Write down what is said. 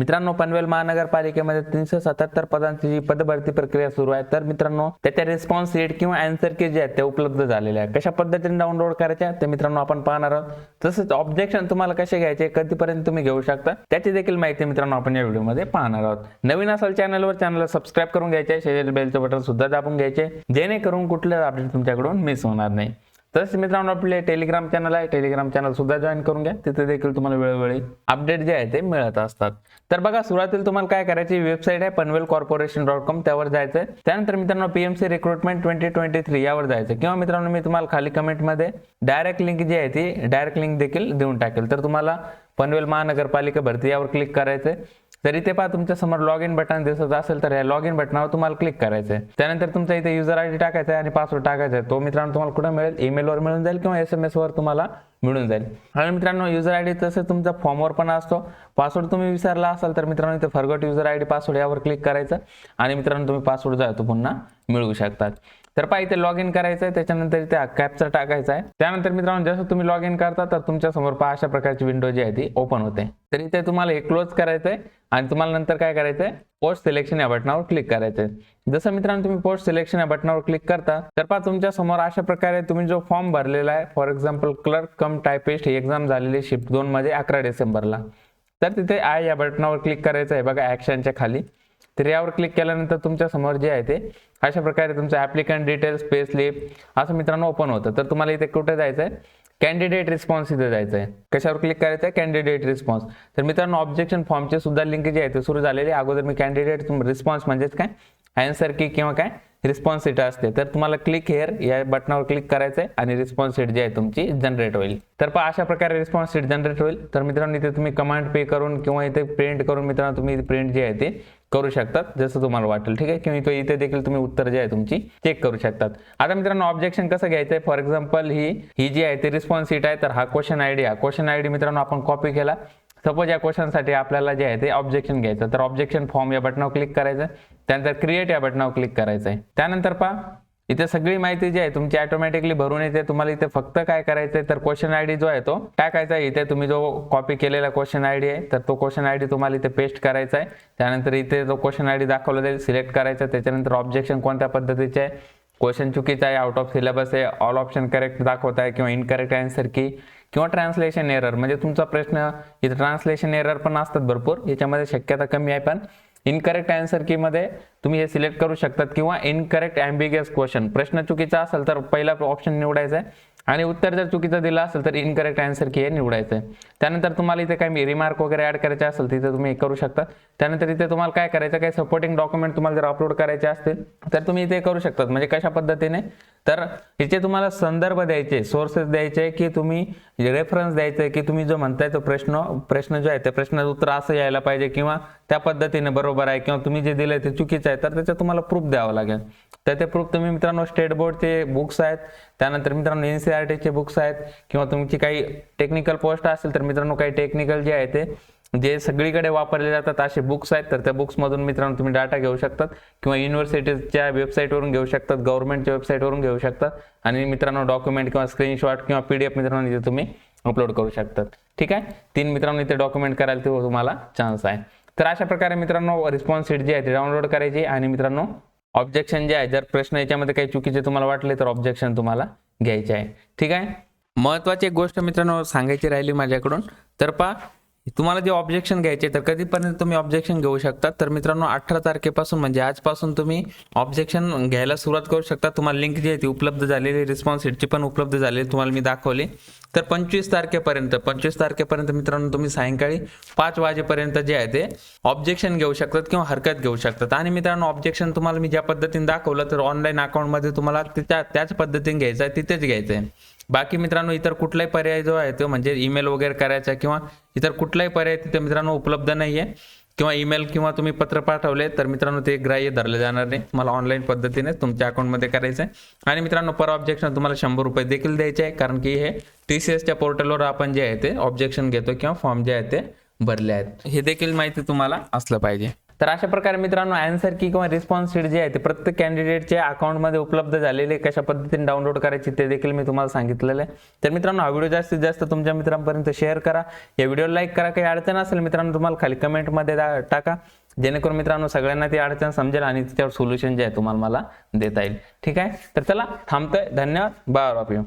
मित्रांनो पनवेल महानगरपालिकेमध्ये तीनशे सत्याहत्तर पदांची जी पदभरती प्रक्रिया सुरू आहे तर मित्रांनो त्याच्या रिस्पॉन्स रेट किंवा अँसर के जे आहेत ते उपलब्ध झालेले आहे कशा पद्धतीने डाउनलोड करायच्या ते मित्रांनो आपण पाहणार आहोत. तसंच ऑब्जेक्शन तुम्हाला कसे घ्यायचे कधीपर्यंत तुम्ही घेऊ शकता त्याची देखील माहिती मित्रांनो आपण या व्हिडिओमध्ये पाहणार आहोत. नवीन असाल चॅनलवर चॅनलला सबस्क्राईब करून घ्यायचे. शेजारी बेलचं बटन सुद्धा दाबून घ्यायचे. जेणेकरून कुठले अपडेट तुमच्याकडून मिस होणार नाही. तसेच मित्रांनो आपले टेलिग्राम चॅनल आहे. टेलिग्राम चॅनल सुद्धा जॉईन करून घ्या. तिथे देखील तुम्हाला वेळोवेळी अपडेट जे आहे ते मिळत असतात. तर बघा सुरुवातीला तुम्हाला काय करायची वेबसाईट आहे पनवेल कॉर्पोरेशन डॉट कॉम त्यावर जायचं त्यानंतर मित्रांनो PMC recruitment twenty twenty three यावर जायचं किंवा मित्रांनो मी तुम्हाला खाली कमेंटमध्ये डायरेक्ट लिंक जी आहे ती डायरेक्ट लिंक देखील देऊन टाकेल. तर तुम्हाला पनवेल महानगरपालिका भरती यावर क्लिक करायचंय. जरी ते पहा तुमच्यासमोर लॉग इन बटन दिसत असेल तर या लॉग इन बटनावर तुम्हाला क्लिक करायचं आहे त्यानंतर तुमचा इथे युजर आय डी टाकायचा आहे आणि पासवर्ड टाकायचा आहे तो मित्रांनो तुम्हाला कुठं मिळेल? ईमेलवर मिळून जाईल किंवा एस एम वर तुम्हाला मिळून जाईल. आणि मित्रांनो युजर आय डी तसं तुमचा फॉर्मवर पण असतो. पासवर्ड तुम्ही विसरला असाल तर मित्रांनो इथे फरगट युजर आय डी पासवर्ड यावर क्लिक करायचं. आणि मित्रांनो तुम्ही पासवर्ड जो आहे तो पुन्हा मिळवू शकतात. तर पहा इथे लॉग इन करायचं आहे त्याच्यानंतर इथे कॅपचा टाकायचा आहे. त्यानंतर मित्रांनो जसं तुम्ही लॉग इन करता तर तुमच्यासमोर पहा अशा प्रकारची विंडो जी आहे ती ओपन होते. तर इथे तुम्हाला हे क्लोज करायचं आहे आणि तुम्हाला नंतर काय करायचं आहे पोस्ट सिलेक्शन या बटनावर क्लिक करायचं आहे जसं मित्रांनो तुम्ही पोस्ट सिलेक्शन या बटनावर क्लिक करता तर पहा तुमच्यासमोर अशा प्रकारे तुम्ही जो फॉर्म भरलेला आहे for example clerk cum typist he exam झालेली शिफ्ट दोन मध्ये अकरा डिसेंबरला. तर तिथे आय या बटनावर क्लिक करायचं आहे बघा ऍक्शनच्या खाली. तर यावर क्लिक केल्यानंतर तुमच्यासमोर जे आहे ते अशा प्रकारे तुमचं ऍप्लिकंट डिटेल्स पे स्लिप असं मित्रांनो ओपन होतं. तर तुम्हाला इथे कुठे जायचं आहे कॅन्डिडेट रिस्पॉन्स इथे जायचं आहे कशावर क्लिक करायचं आहे कॅन्डिडेट रिस्पॉन्स तर मित्रांनो ऑब्जेक्शन फॉर्मचे सुद्धा लिंक जे आहे ते सुरू झालेले. अगोदर मी कॅन्डिडेट रिस्पॉन्स म्हणजेच काय? अँसर की किंवा काय? रिस्पॉन्स सीट असते. तर तुम्हाला क्लिक हेअर या बटनावर क्लिक करायचं आहे आणि रिस्पॉन्स सीट जी आहे तुमची जनरेट होईल. तर पहा अशा प्रकारे रिस्पॉन्स सीट जनरेट होईल. तर मित्रांनो इथे तुम्ही कमांड पे करून किंवा इथे प्रिंट करून मित्रांनो तुम्ही प्रिंट जे आहे ते करू शकतात जसं तुम्हाला वाटेल. ठीक आहे? किंवा इथे देखील तुम्ही उत्तर जे आहे तुमची चेक करू शकतात. आता मित्रांनो ऑब्जेक्शन कसं घ्यायचं आहे फॉर एक्झाम्पल ही ही जी आहे ती रिस्पॉन्स सीट आहे तर हा क्वेश्चन आयडी हा क्वेश्चन आयडी मित्रांनो आपण कॉपी केला. सपोज या क्वेश्चनसाठी आपल्याला जे आहे ते ऑब्जेक्शन घ्यायचं. तर ऑब्जेक्शन फॉर्म या बटनावर क्लिक करायचं. त्यानंतर क्रिएट या बटनावर क्लिक करायचं आहे त्यानंतर पहा इथे सगळी माहिती जी आहे तुमची ऑटोमॅटिकली भरून येते. तुम्हाला इथे फक्त काय करायचंय तर क्वेश्चन आयडी जो आहे तो टाकायचा आहे. इथे तुम्ही जो कॉपी केलेला क्वेश्चन आयडी आहे तर तो क्वेश्चन आयडी तुम्हाला इथे पेस्ट करायचा आहे. त्यानंतर इथे जो क्वेश्चन आयडी दाखवला जाईल सिलेक्ट करायचा त्याच्यानंतर ऑब्जेक्शन कोणत्या पद्धतीचे आहे? क्वेश्चन चुकीचा आहे आउट ऑफ सिलेबस आहे. ऑल ऑप्शन करेक्ट दाखवत आहे किंवा इनकरेक्ट आन्सर की किंवा ट्रान्सलेशन एरर म्हणजे तुमचा प्रश्न इथे ट्रान्सलेशन एरर पण असतात भरपूर. याच्यामध्ये शक्यता कमी आहे पण इनकरेक्ट आन्सर की मध्ये तुम्ही हे सिलेक्ट करू शकतात किंवा इनकरेक्ट अँबिगियस क्वेश्चन प्रश्न चुकीचा असेल तर पहिला ऑप्शन निवडायचा आहे. आणि उत्तर जर चुकीचं दिलं असेल तर इनकरेक्ट आन्सर की हे निवडायचं आहे. त्यानंतर तुम्हाला इथे काही रिमार्क वगैरे ऍड करायचे असेल तिथे तुम्ही करू शकता. त्यानंतर इथे तुम्हाला काय करायचं काही सपोर्टिंग डॉक्युमेंट तुम्हाला जर अपलोड करायचे असतील तर तुम्ही इथे करू शकतात. म्हणजे कशा पद्धतीने? तर इथे तुम्हाला संदर्भ द्यायचे सोर्सेस द्यायचे की तुम्ही रेफरन्स द्यायचे की तुम्ही जो म्हणताय तो प्रश्न प्रश्न जो आहे त्या प्रश्नाचं उत्तर असं यायला पाहिजे किंवा त्या पद्धतीने बरोबर आहे किंवा तुम्ही जे दिलंय ते चुकीचं आहे तर त्याचं तुम्हाला प्रूफ द्यावं लागेल. तर ते प्रूफ तुम्ही मित्रांनो स्टेट बोर्डचे बुक्स आहेत त्यानंतर मित्रांनो एन सी आर टीचे बुक्स आहेत किंवा तुमची काही टेक्निकल पोस्ट असेल तर मित्रांनो काही टेक्निकल जे आहे ते जे सगळीकडे वापरले जातात असे बुक्स आहेत तर त्या बुक्समधून मित्रांनो तुम्ही डाटा घेऊ शकतात किंवा युनिव्हर्सिटीजच्या वेबसाईटवरून घेऊ शकतात गव्हर्नमेंटच्या वेबसाईटवरून घेऊ शकतात आणि मित्रांनो डॉक्युमेंट किंवा स्क्रीनशॉट किंवा पीडीएफ मित्रांनो इथे तुम्ही अपलोड करू शकतात. ठीक आहे? तीन मित्रांनो इथे डॉक्युमेंट करायला ते तुम्हाला चान्स आहे. तर अशा प्रकारे मित्रांनो रिस्पॉन्स शीट जी आहे ती डाउनलोड करायची आणि मित्रांनो ऑब्जेक्शन जे आहे जर प्रश्न याच्यामध्ये काही चुकीचे तुम्हाला वाटले तर ऑब्जेक्शन तुम्हाला घ्यायचे आहे. ठीक आहे? महत्वाची एक गोष्ट मित्रांनो सांगायची राहिली माझ्याकडून. तर पा तुम्हाला जे ऑब्जेक्शन घ्यायचे तर कधीपर्यंत तुम्ही ऑब्जेक्शन घेऊ शकता? तर मित्रांनो अठरा तारखेपासून म्हणजे आजपासून तुम्ही ऑब्जेक्शन घ्यायला सुरुवात करू शकता. तुम्हाला लिंक जी आहे ती उपलब्ध झालेली रिस्पॉन्स शीटची पण उपलब्ध झालेली तुम्हाला मी दाखवली. तर पंचवीस तारखेपर्यंत पंचवीस तारखेपर्यंत मित्रांनो तुम्ही सायंकाळी पाच वाजेपर्यंत जे आहे ते ऑब्जेक्शन घेऊ शकतात किंवा हरकत घेऊ शकतात. आणि मित्रांनो ऑब्जेक्शन तुम्हाला मी ज्या पद्धतीने दाखवलं तर ऑनलाईन अकाउंटमध्ये तुम्हाला त्या त्याच पद्धतीने घ्यायचं आहे तिथेच घ्यायचं आहे. बाकी मित्रांनो इतर कुठलाही पर्याय जो आहे तो म्हणजे ईमेल वगैरे करायचा किंवा इतर कुठलाही पर्याय तिथे मित्रांनो उपलब्ध नाही आहे किंवा ईमेल किंवा तुम्ही पत्र पाठवले तर मित्रांनो ते ग्राह्य धरले जाणार नाही. तुम्हाला ऑनलाईन पद्धतीने तुमच्या अकाउंटमध्ये करायचं आहे आणि मित्रांनो पर ऑब्जेक्शन तुम्हाला शंभर रुपये देखील द्यायचे आहे कारण की हे टी सी एसच्या पोर्टलवर आपण जे आहे ते ऑब्जेक्शन घेतो किंवा फॉर्म जे आहे ते भरले आहेत. हे देखील माहिती तुम्हाला असलं पाहिजे. तर अशा प्रकारे मित्रांनो आन्सर की किंवा रिस्पॉन्स शीट जे आहे ते प्रत्येक कॅन्डिडेटच्या अकाउंटमध्ये उपलब्ध झालेले कशा पद्धतीने डाउनलोड करायची ते देखील मी तुम्हाला सांगितलेलं आहे. तर मित्रांनो हा व्हिडिओ जास्तीत जास्त तुमच्या मित्रांपर्यंत शेअर करा. या व्हिडिओला लाईक करा. काही अडचण असेल मित्रांनो तुम्हाला खाली कमेंटमध्ये टाका. जेणेकरून मित्रांनो सगळ्यांना ती अडचण समजेल आणि त्याच्यावर सोल्युशन जे आहे तुम्हाला मला देता येईल. ठीक आहे? तर चला थांबतोय. धन्यवाद. Bye of you